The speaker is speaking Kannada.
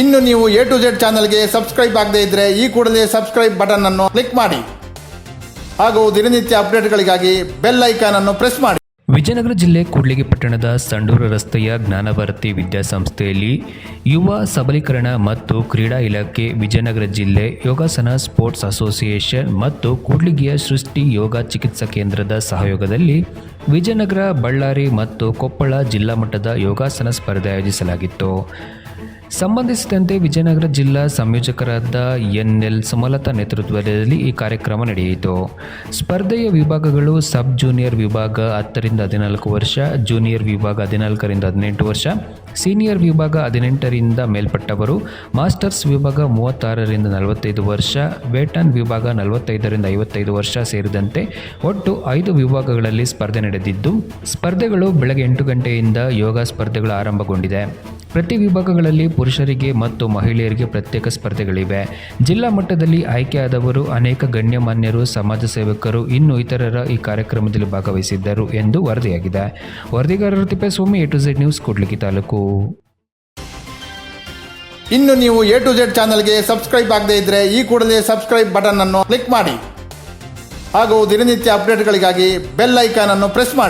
ಇನ್ನು ನೀವು ಎ ಟು ಜೆಡ್ ಚಾನಲ್ಗೆ ಸಬ್ಸ್ಕ್ರೈಬ್ ಆಗದೇ ಇದ್ರೆ ಈ ಕೂಡಲೇ ಸಬ್ಸ್ಕ್ರೈಬ್ ಬಟನ್ ಅನ್ನು ಕ್ಲಿಕ್ ಮಾಡಿ. ಹಾಗೂ ದಿನನಿತ್ಯ ಅಪ್ಡೇಟ್ಗಳಿಗಾಗಿ ಬೆಲ್ ಐಕಾನ್ ಅನ್ನು ಪ್ರೆಸ್ ಮಾಡಿ. ವಿಜಯನಗರ ಜಿಲ್ಲೆ ಕೂಡ್ಲಿಗಿ ಪಟ್ಟಣದ ಸಂಡೂರು ರಸ್ತೆಯ ಜ್ಞಾನಭಾರತಿ ವಿದ್ಯಾಸಂಸ್ಥೆಯಲ್ಲಿ ಯುವ ಸಬಲೀಕರಣ ಮತ್ತು ಕ್ರೀಡಾ ಇಲಾಖೆ ವಿಜಯನಗರ ಜಿಲ್ಲೆ ಯೋಗಾಸನ ಸ್ಪೋರ್ಟ್ಸ್ ಅಸೋಸಿಯೇಷನ್ ಮತ್ತು ಕೂಡ್ಲಿಗಿಯ ಸೃಷ್ಟಿ ಯೋಗ ಚಿಕಿತ್ಸಾ ಕೇಂದ್ರದ ಸಹಯೋಗದಲ್ಲಿ ವಿಜಯನಗರ, ಬಳ್ಳಾರಿ ಮತ್ತು ಕೊಪ್ಪಳ ಜಿಲ್ಲಾ ಮಟ್ಟದ ಯೋಗಾಸನ ಸ್ಪರ್ಧೆ ಆಯೋಜಿಸಲಾಗಿತ್ತು. ಸಂಬಂಧಿಸಿದಂತೆ ವಿಜಯನಗರ ಜಿಲ್ಲಾ ಸಂಯೋಜಕರಾದ ಎನ್ ಎಲ್ ಸುಮಲತಾ ನೇತೃತ್ವದಲ್ಲಿ ಈ ಕಾರ್ಯಕ್ರಮ ನಡೆಯಿತು. ಸ್ಪರ್ಧೆಯ ವಿಭಾಗಗಳು ಸಬ್ ಜೂನಿಯರ್ ವಿಭಾಗ ಹತ್ತರಿಂದ ಹದಿನಾಲ್ಕು ವರ್ಷ, ಜೂನಿಯರ್ ವಿಭಾಗ ಹದಿನಾಲ್ಕರಿಂದ ಹದಿನೆಂಟು ವರ್ಷ, ಸೀನಿಯರ್ ವಿಭಾಗ ಹದಿನೆಂಟರಿಂದ ಮೇಲ್ಪಟ್ಟವರು, ಮಾಸ್ಟರ್ಸ್ ವಿಭಾಗ ಮೂವತ್ತಾರರಿಂದ ನಲವತ್ತೈದು ವರ್ಷ ವೇಟನ್ ವಿಭಾಗ ನಲವತ್ತೈದರಿಂದ ಐವತ್ತೈದು ವರ್ಷ ಸೇರಿದಂತೆ ಒಟ್ಟು ಐದು ವಿಭಾಗಗಳಲ್ಲಿ ಸ್ಪರ್ಧೆ ನಡೆದಿದ್ದು, ಸ್ಪರ್ಧೆಗಳು ಬೆಳಗ್ಗೆ ಎಂಟು ಗಂಟೆಯಿಂದ ಯೋಗ ಸ್ಪರ್ಧೆಗಳು ಆರಂಭಗೊಂಡಿದೆ. ಪ್ರತಿ ವಿಭಾಗಗಳಲ್ಲಿ ಪುರುಷರಿಗೆ ಮತ್ತು ಮಹಿಳೆಯರಿಗೆ ಪ್ರತ್ಯೇಕ ಸ್ಪರ್ಧೆಗಳಿವೆ. ಜಿಲ್ಲಾ ಮಟ್ಟದಲ್ಲಿ ಆಯ್ಕೆಯಾದವರು ಅನೇಕ ಗಣ್ಯಮಾನ್ಯರು, ಸಮಾಜ ಸೇವಕರು, ಇನ್ನು ಇತರರ ಈ ಕಾರ್ಯಕ್ರಮದಲ್ಲಿ ಭಾಗವಹಿಸಿದ್ದರು ಎಂದು ವರದಿಯಾಗಿದೆ. ವರದಿಗಾರರು Tippeswamy, A to Z news, Kudligi taluk. ಇನ್ನು ನೀವು ಎ ಟು ಝೆಡ್ ಚಾನಲ್ಗೆ ಸಬ್ಸ್ಕ್ರೈಬ್ ಆಗದೇ ಇದ್ರೆ ಈ ಕೂಡಲೇ ಸಬ್ಸ್ಕ್ರೈಬ್ ಬಟನ್ ಅನ್ನು ಕ್ಲಿಕ್ ಮಾಡಿ. ಹಾಗೂ ದಿನನಿತ್ಯ ಅಪ್ಡೇಟ್ಗಳಿಗಾಗಿ ಬೆಲ್ ಐಕಾನ್ ಅನ್ನು ಪ್ರೆಸ್ ಮಾಡಿ.